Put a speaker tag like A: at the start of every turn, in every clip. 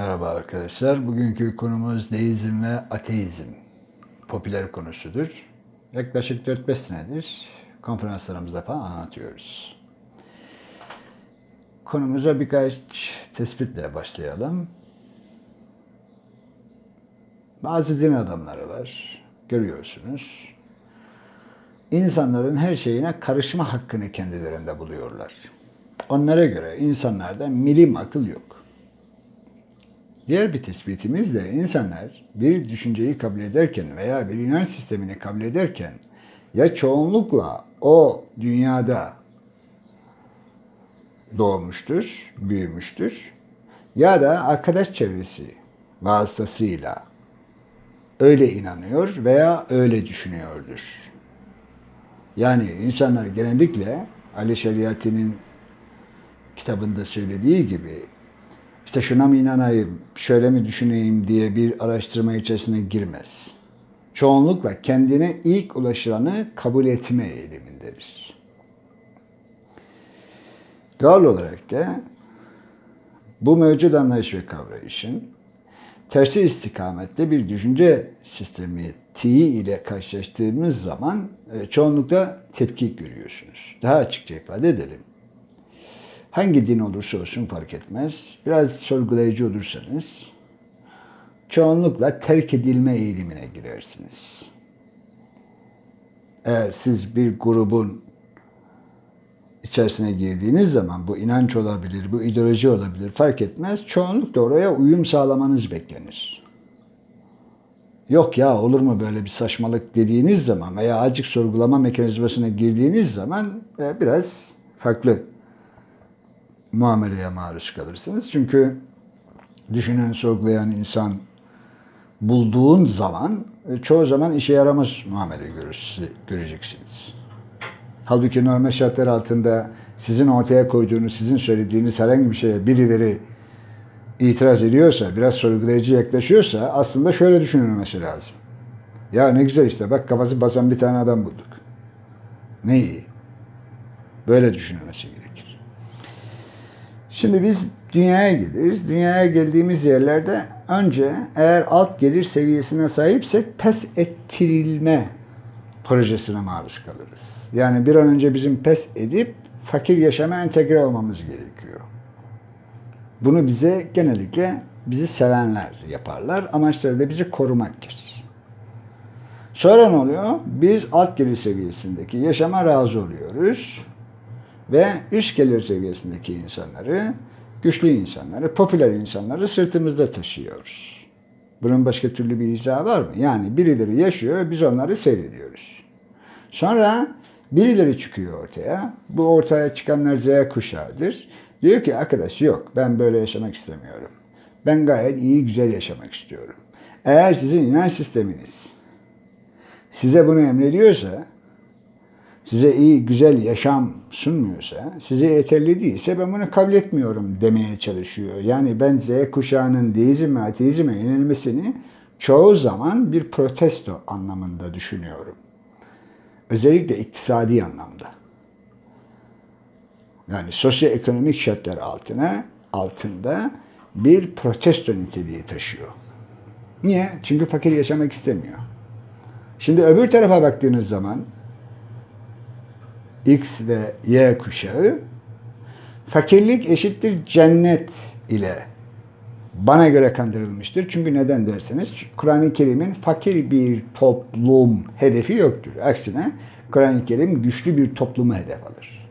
A: Merhaba arkadaşlar. Bugünkü konumuz deizm ve ateizm. Popüler konusudur. Yaklaşık 4-5 senedir konferanslarımızda falan anlatıyoruz. Konumuza birkaç tespitle başlayalım. Bazı din adamları var. Görüyorsunuz. İnsanların her şeyine karışma hakkını kendilerinde buluyorlar. Onlara göre insanlarda milim akıl yok. Diğer bir tespitimiz de insanlar bir düşünceyi kabul ederken veya bir inanç sistemini kabul ederken ya çoğunlukla o dünyada doğmuştur, büyümüştür ya da arkadaş çevresi vasıtasıyla öyle inanıyor veya öyle düşünüyordur. Yani insanlar genellikle Ali Şeriati'nin kitabında söylediği gibi işte şuna mı inanayım, şöyle mi düşüneyim diye bir araştırma içerisine girmez. Çoğunlukla kendine ilk ulaşılanı kabul etme eğilimindedir. Doğal olarak da bu mevcut anlayış ve kavrayışın tersi istikamette bir düşünce sistemi T ile karşılaştığımız zaman e, çoğunlukla tepki görüyorsunuz. Daha açıkça ifade edelim. Hangi din olursa olsun fark etmez. Biraz sorgulayıcı olursanız çoğunlukla terk edilme eğilimine girersiniz. Eğer siz bir grubun içerisine girdiğiniz zaman bu inanç olabilir, bu ideoloji olabilir fark etmez. Çoğunlukla oraya uyum sağlamanız beklenir. Yok ya olur mu böyle bir saçmalık dediğiniz zaman veya azıcık sorgulama mekanizmasına girdiğiniz zaman e, biraz farklı muameleye maruz kalırsınız. Çünkü düşünen, sorgulayan insan bulduğun zaman e, çoğu zaman işe yaramaz muamele göreceksiniz. Halbuki normal şartlar altında sizin ortaya koyduğunuz, sizin söylediğiniz herhangi bir şeye birileri itiraz ediyorsa, biraz sorgulayıcı yaklaşıyorsa aslında şöyle düşünülmesi lazım. Ya ne güzel işte bak kafası basan bir tane adam bulduk. Ne iyi. Böyle düşünülmesi gerekir. Şimdi biz dünyaya geliriz. Dünyaya geldiğimiz yerlerde önce eğer alt gelir seviyesine sahipsek pes ettirilme projesine maruz kalırız. Yani bir an önce bizim pes edip fakir yaşama entegre olmamız gerekiyor. Bunu bize genellikle bizi sevenler yaparlar. Amaçları da bizi korumaktır. Sonra ne oluyor? Biz alt gelir seviyesindeki yaşama razı oluyoruz. Ve üst gelir seviyesindeki insanları, güçlü insanları, popüler insanları sırtımızda taşıyoruz. Bunun başka türlü bir izahı var mı? Yani birileri yaşıyor, biz onları seyrediyoruz. Sonra birileri çıkıyor ortaya. Bu ortaya çıkanlar Z kuşağıdır. Diyor ki arkadaş yok ben böyle yaşamak istemiyorum. Ben gayet iyi güzel yaşamak istiyorum. Eğer sizin inanç sisteminiz size bunu emrediyorsa, size iyi güzel yaşam sunmuyorsa, size yeterli değilse ben bunu kabul etmiyorum demeye çalışıyor. Yani ben Z kuşağının deizm ve ateizme yenilmesini çoğu zaman bir protesto anlamında düşünüyorum. Özellikle iktisadi anlamda. Yani sosyoekonomik şartlar altına altında bir protesto niteliği taşıyor. Niye? Çünkü fakir yaşamak istemiyor. Şimdi öbür tarafa baktığınız zaman X ve Y kuşağı fakirlik eşittir cennet ile bana göre kandırılmıştır. Çünkü neden derseniz Kur'an-ı Kerim'in fakir bir toplum hedefi yoktur. Aksine Kur'an-ı Kerim güçlü bir toplumu hedef alır.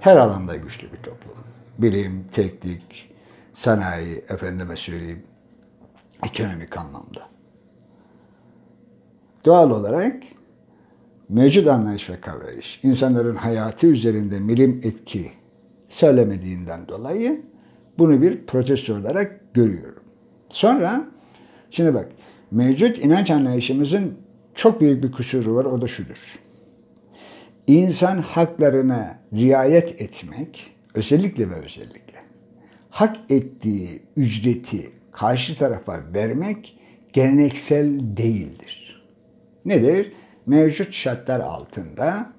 A: Her alanda güçlü bir toplum. Bilim, teknik, sanayi, efendime söyleyeyim, ekonomik anlamda. Doğal olarak mevcut anlayış ve kavrayış insanların hayatı üzerinde milim etki söylemediğinden dolayı bunu bir protesto olarak görüyorum. Sonra şimdi bak mevcut inanç anlayışımızın çok büyük bir kusuru var o da şudur. İnsan haklarına riayet etmek özellikle ve özellikle hak ettiği ücreti karşı tarafa vermek geleneksel değildir. Nedir? Mevcut şartlar altında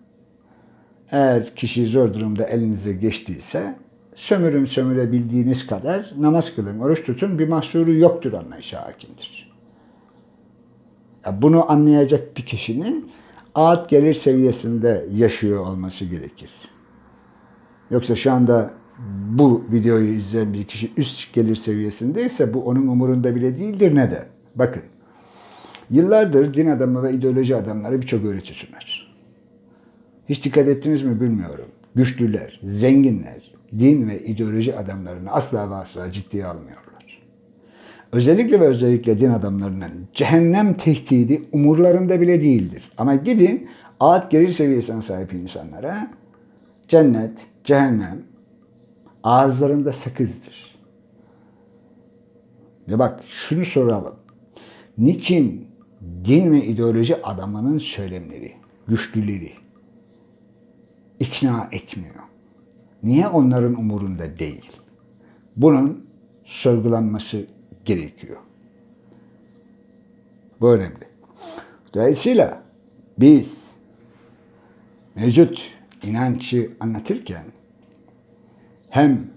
A: eğer kişi zor durumda elinize geçtiyse sömürün sömürebildiğiniz kadar namaz kılın, oruç tutun bir mahsuru yoktur anlayışı hakimdir. Bunu anlayacak bir kişinin ağıt gelir seviyesinde yaşıyor olması gerekir. Yoksa şu anda bu videoyu izleyen bir kişi üst gelir seviyesindeyse bu onun umurunda bile değildir ne de. Bakın yıllardır din adamı ve ideoloji adamları birçok öğreti sunar. Hiç dikkat ettiniz mi bilmiyorum. Güçlüler, zenginler, din ve ideoloji adamlarını asla ve asla ciddiye almıyorlar. Özellikle ve özellikle din adamlarının cehennem tehdidi umurlarında bile değildir. Ama gidin ağıt gelir seviyesine sahip insanlara cennet, cehennem ağızlarında sakızdır. Ve bak şunu soralım. Niçin din ve ideoloji adamının söylemleri, güçlüleri ikna etmiyor? Niye onların umurunda değil? Bunun sorgulanması gerekiyor. Bu önemli. Dolayısıyla biz mevcut inancı anlatırken hem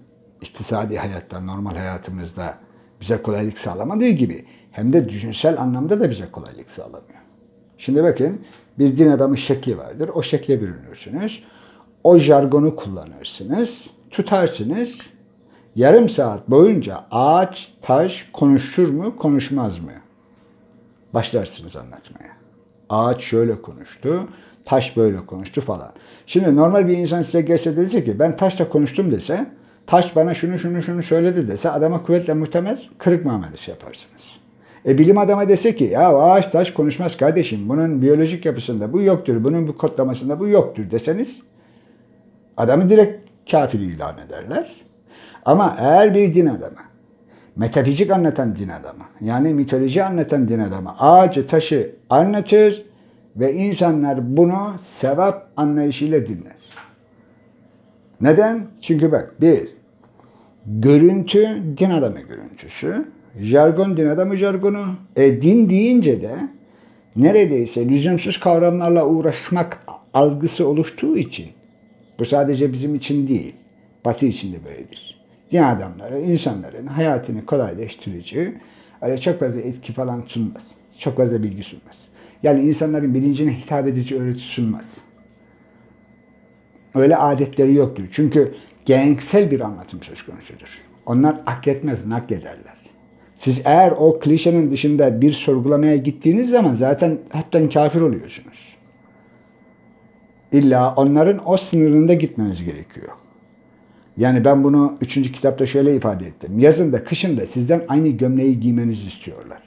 A: iktisadi hayatta, normal hayatımızda bize kolaylık sağlamadığı gibi hem de düşünsel anlamda da bize kolaylık sağlamıyor. Şimdi bakın bir din adamı şekli vardır. O şekle bürünürsünüz. O jargonu kullanırsınız. Tutarsınız. Yarım saat boyunca ağaç, taş konuşur mu, konuşmaz mı? Başlarsınız anlatmaya. Ağaç şöyle konuştu, taş böyle konuştu falan. Şimdi normal bir insan size gelse dese ki ben taşla konuştum dese, taş bana şunu şunu şunu söyledi dese adama kuvvetle muhtemel kırık muamelesi yaparsınız. E bilim adamı dese ki ya ağaç taş konuşmaz kardeşim bunun biyolojik yapısında bu yoktur, bunun bu kodlamasında bu yoktur deseniz adamı direkt kafir ilan ederler. Ama eğer bir din adamı, metafizik anlatan din adamı, yani mitoloji anlatan din adamı ağacı taşı anlatır ve insanlar bunu sevap anlayışıyla dinler. Neden? Çünkü bak bir, görüntü din adamı görüntüsü, jargon din adamı jargonu. E din deyince de neredeyse lüzumsuz kavramlarla uğraşmak algısı oluştuğu için bu sadece bizim için değil, Batı için de böyledir. Din adamları insanların hayatını kolaylaştırıcı, çok fazla etki falan sunmaz. Çok fazla bilgi sunmaz. Yani insanların bilincine hitap edici öğreti sunmaz. Öyle adetleri yoktur. Çünkü geleneksel bir anlatım söz konusudur. Onlar akletmez, naklederler. Siz eğer o klişenin dışında bir sorgulamaya gittiğiniz zaman zaten hepten kafir oluyorsunuz. İlla onların o sınırında gitmeniz gerekiyor. Yani ben bunu üçüncü kitapta şöyle ifade ettim. Yazın da kışın da sizden aynı gömleği giymenizi istiyorlar.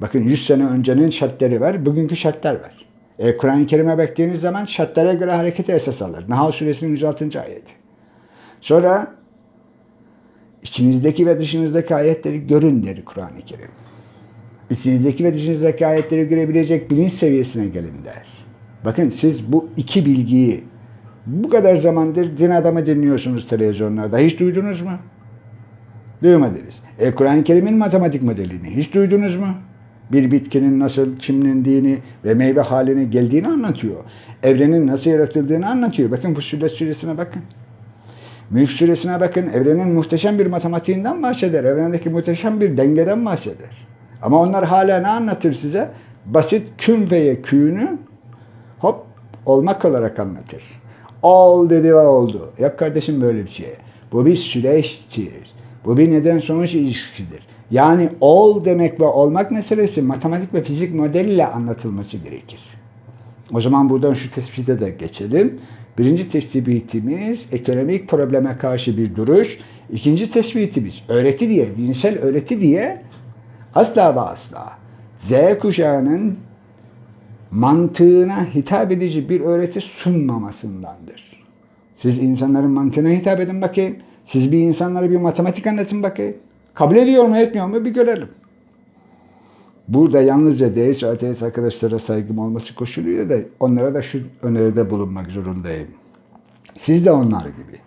A: Bakın 100 sene öncenin şartları var, bugünkü şartlar var. E, Kur'an-ı Kerim'e baktığınız zaman şartlara göre hareket esas alır. Nahl suresinin 106. ayeti. Sonra içinizdeki ve dışınızdaki ayetleri görün der Kur'an-ı Kerim. İçinizdeki ve dışınızdaki ayetleri görebilecek bilinç seviyesine gelin der. Bakın siz bu iki bilgiyi bu kadar zamandır din adamı dinliyorsunuz televizyonlarda. Hiç duydunuz mu? Duymadınız. E Kur'an-ı Kerim'in matematik modelini hiç duydunuz mu? Bir bitkinin nasıl çimlendiğini ve meyve haline geldiğini anlatıyor. Evrenin nasıl yaratıldığını anlatıyor. Bakın Fussilet suresine bakın. Mülk suresine bakın. Evrenin muhteşem bir matematiğinden bahseder. Evrendeki muhteşem bir dengeden bahseder. Ama onlar hala ne anlatır size? Basit küm ve yekûnü hop olmak olarak anlatır. Ol dedi ve oldu. Yok kardeşim böyle bir şey. Bu bir süreçtir. Bu bir neden sonuç ilişkisidir. Yani ol demek ve olmak meselesi matematik ve fizik modeliyle anlatılması gerekir. O zaman buradan şu tespite de geçelim. Birinci tespitimiz ekonomik probleme karşı bir duruş. İkinci tespitimiz öğreti diye, dinsel öğreti diye asla ve asla Z kuşağının mantığına hitap edici bir öğreti sunmamasındandır. Siz insanların mantığına hitap edin bakayım. Siz bir insanlara bir matematik anlatın bakayım. Kabul ediyor mu etmiyor mu bir görelim. Burada yalnızca deist ve ateist arkadaşlara saygım olması koşuluyla da onlara da şu öneride bulunmak zorundayım. Siz de onlar gibi.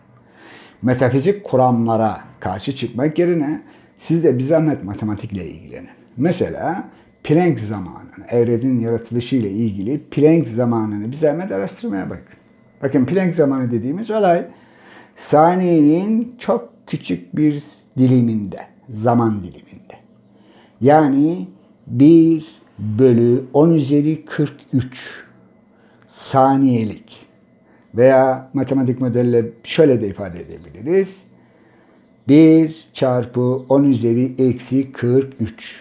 A: Metafizik kuramlara karşı çıkmak yerine siz de bir zahmet matematikle ilgilenin. Mesela Planck zamanını, evrenin yaratılışı ile ilgili Planck zamanını bir zahmet araştırmaya bakın. Bakın Planck zamanı dediğimiz olay saniyenin çok küçük bir diliminde, zaman diliminde. Yani 1 bölü 10 üzeri 43 saniyelik veya matematik modelle şöyle de ifade edebiliriz. 1 çarpı 10 üzeri eksi 43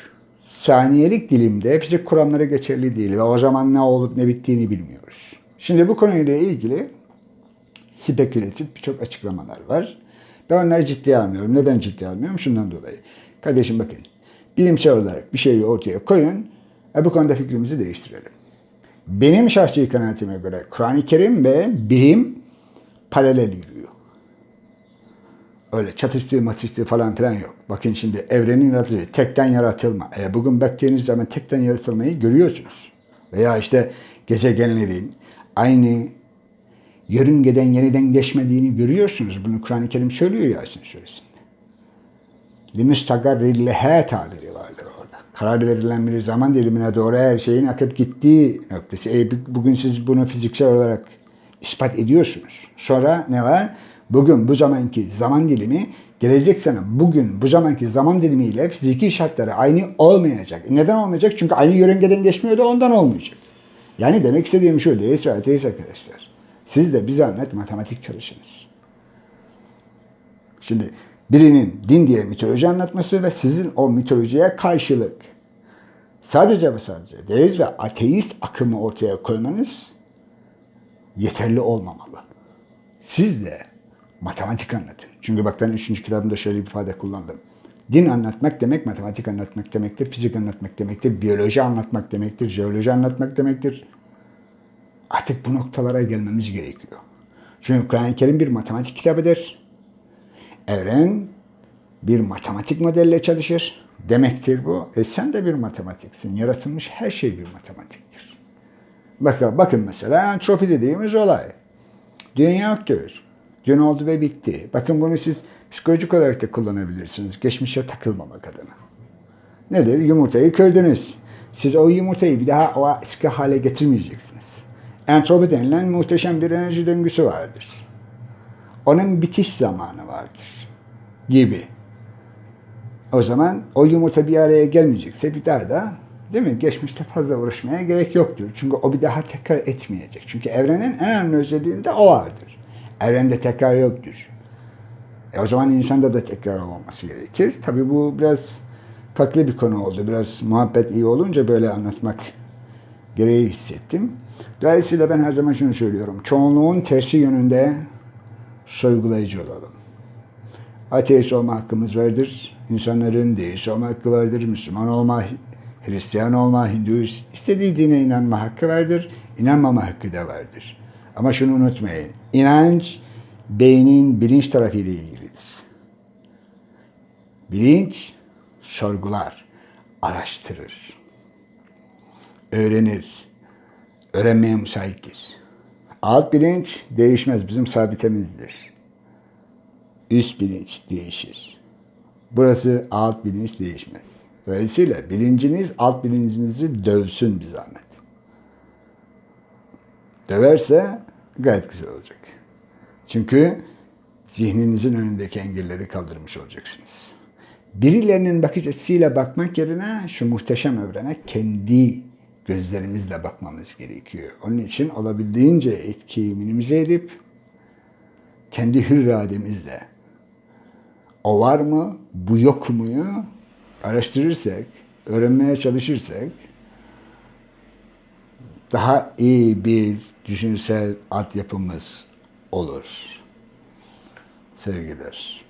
A: saniyelik dilimde fizik kuramları geçerli değil ve o zaman ne olup ne bittiğini bilmiyoruz. Şimdi bu konuyla ilgili spekülatif birçok açıklamalar var. Ben onları ciddiye almıyorum. Neden ciddiye almıyorum? Şundan dolayı. Kardeşim bakın, bilimsel olarak bir şeyi ortaya koyun, e bu konuda fikrimizi değiştirelim. Benim şahsi kanaatime göre Kur'an-ı Kerim ve bilim paralel yürüyor. Öyle çatıştığı matıştığı falan filan yok. Bakın şimdi evrenin yaratılışı tekten yaratılma. E bugün baktığınız zaman tekten yaratılmayı görüyorsunuz. Veya işte gezegenlerin aynı yörüngeden yeniden geçmediğini görüyorsunuz. Bunu Kur'an-ı Kerim söylüyor Yasin suresinde. Limüstagarrillehe tabiri vardır orada. Karar verilen bir zaman dilimine doğru her şeyin akıp gittiği noktası. E, bugün siz bunu fiziksel olarak ispat ediyorsunuz. Sonra ne var? Bugün bu zamanki zaman dilimi gelecek sene bugün bu zamanki zaman dilimiyle fiziki şartları aynı olmayacak. Neden olmayacak? Çünkü aynı yörüngeden geçmiyor da ondan olmayacak. Yani demek istediğim şu değilse ateist arkadaşlar. Siz de bir zahmet matematik çalışınız. Şimdi birinin din diye mitoloji anlatması ve sizin o mitolojiye karşılık sadece ve sadece deist ve ateist akımı ortaya koymanız yeterli olmamalı. Siz de matematik anlatın. Çünkü bak ben üçüncü kitabımda şöyle bir ifade kullandım. Din anlatmak demek matematik anlatmak demektir, fizik anlatmak demektir, biyoloji anlatmak demektir, jeoloji anlatmak demektir. Artık bu noktalara gelmemiz gerekiyor. Çünkü Kur'an-ı Kerim bir matematik kitabıdır. Evren bir matematik modelle çalışır. Demektir bu. E sen de bir matematiksin. Yaratılmış her şey bir matematiktir. Bakın, bakın mesela entropi dediğimiz olay. Dünya yoktur. Dün oldu ve bitti. Bakın bunu siz psikolojik olarak da kullanabilirsiniz. Geçmişe takılmamak adına. Nedir? Yumurtayı kırdınız. Siz o yumurtayı bir daha o eski hale getirmeyeceksiniz. Entropi denilen muhteşem bir enerji döngüsü vardır. Onun bitiş zamanı vardır. Gibi. O zaman o yumurta bir araya gelmeyecekse bir daha da değil mi? Geçmişte fazla uğraşmaya gerek yoktur. Çünkü o bir daha tekrar etmeyecek. Çünkü evrenin en önemli özelliğinde o vardır. Evrende tekrar yoktur. E o zaman insanda da tekrar olması gerekir. Tabi bu biraz farklı bir konu oldu. Biraz muhabbet iyi olunca böyle anlatmak gereği hissettim. Dolayısıyla ben her zaman şunu söylüyorum. Çoğunluğun tersi yönünde sorgulayıcı olalım. Ateist olma hakkımız vardır. İnsanların deist olma hakkı vardır. Müslüman olma, Hristiyan olma, Hinduist, istediği dine inanma hakkı vardır. İnanmama hakkı da vardır. Ama şunu unutmayın. İnanç beynin bilinç tarafı ile ilgilidir. Bilinç sorgular, araştırır, öğrenir, öğrenmeye müsaittir. Alt bilinç değişmez, bizim sabitemizdir. Üst bilinç değişir. Burası alt bilinç değişmez. Dolayısıyla bilinciniz alt bilincinizi dövsün bir zahmet. Döverse gayet güzel olacak. Çünkü zihninizin önündeki engelleri kaldırmış olacaksınız. Birilerinin bakış açısıyla bakmak yerine şu muhteşem evrene kendi gözlerimizle bakmamız gerekiyor. Onun için olabildiğince etkiyi minimize edip kendi hür irademizle o var mı, bu yok muyu araştırırsak, öğrenmeye çalışırsak daha iyi bir düşünsel altyapımız olur. Sevgiler.